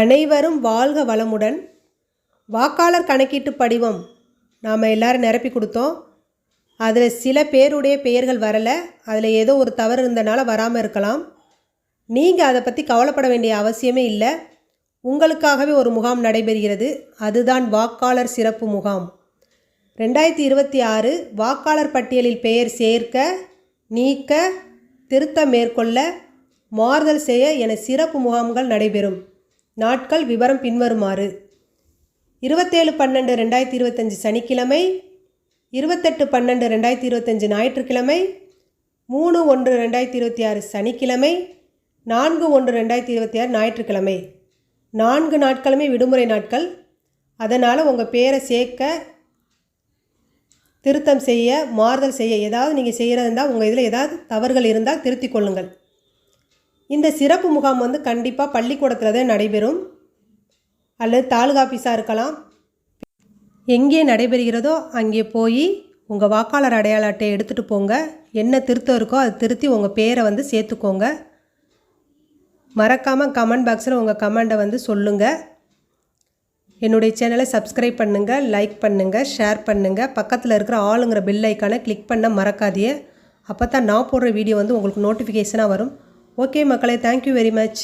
அனைவரும் வாழ்க வளமுடன். வாக்காளர் கணக்கீட்டு படிவம் நாம் எல்லாரும் நிரப்பி கொடுத்தோம். அதில் சில பேருடைய பெயர்கள் வரலை. அதில் ஏதோ ஒரு தவறு இருந்தனால வராமல் இருக்கலாம். நீங்கள் அதை பற்றி கவலைப்பட வேண்டிய அவசியமே இல்லை. உங்களுக்காகவே ஒரு முகாம் நடைபெறுகிறது. அதுதான் வாக்காளர் சிறப்பு முகாம். ரெண்டாயிரத்தி இருபத்தி ஆறு வாக்காளர் பட்டியலில் பெயர் சேர்க்க நீக்க திருத்தம் மேற்கொள்ள மாறுதல் செய்ய என சிறப்பு முகாம்கள் நடைபெறும். நாட்கள் விவரம் பின்வருமாறு. இருபத்தேழு பன்னெண்டு ரெண்டாயிரத்தி இருபத்தஞ்சி சனிக்கிழமை இருபத்தெட்டு பன்னெண்டு ரெண்டாயிரத்தி இருபத்தஞ்சி ஞாயிற்றுக்கிழமை மூணு ஒன்று ரெண்டாயிரத்தி இருபத்தி ஆறு சனிக்கிழமை நான்கு ஒன்று ரெண்டாயிரத்தி இருபத்தி ஆறு ஞாயிற்றுக்கிழமை. நான்கு நாட்களுமே விடுமுறை நாட்கள். அதனால் உங்கள் பேரை சேர்க்க திருத்தம் செய்ய மாறுதல் செய்ய ஏதாவது நீங்கள் செய்கிறதா இருந்தால் உங்கள் இதில் ஏதாவது தவறுகள் இருந்தால் திருத்திக் கொள்ளுங்கள். இந்த சிறப்பு முகாம் வந்து கண்டிப்பாக பள்ளிக்கூடத்தில் தான் நடைபெறும். அல்லது தாலுகா ஆஃபீஸாக இருக்கலாம். எங்கே நடைபெறுகிறதோ அங்கே போய் உங்கள் வாக்காளர் அடையாள அட்டையை எடுத்துகிட்டு போங்க. என்ன திருத்தம் இருக்கோ அதை திருத்தி உங்கள் பேரை வந்து சேர்த்துக்கோங்க. மறக்காமல் கமெண்ட் பாக்ஸில் உங்கள் கமெண்டை வந்து சொல்லுங்கள் என்னுடைய சேனலை சப்ஸ்கிரைப் பண்ணுங்கள் லைக் பண்ணுங்கள் ஷேர் பண்ணுங்கள் பக்கத்தில் இருக்கிற ஆளுங்கிற பில் ஐக்கானை கிளிக் பண்ண மறக்காதியே அப்போ தான் நான் போடுற வீடியோ வந்து உங்களுக்கு நோட்டிஃபிகேஷனாக வரும். ஓகே மக்களே தேங்க்யூ வெரி மச்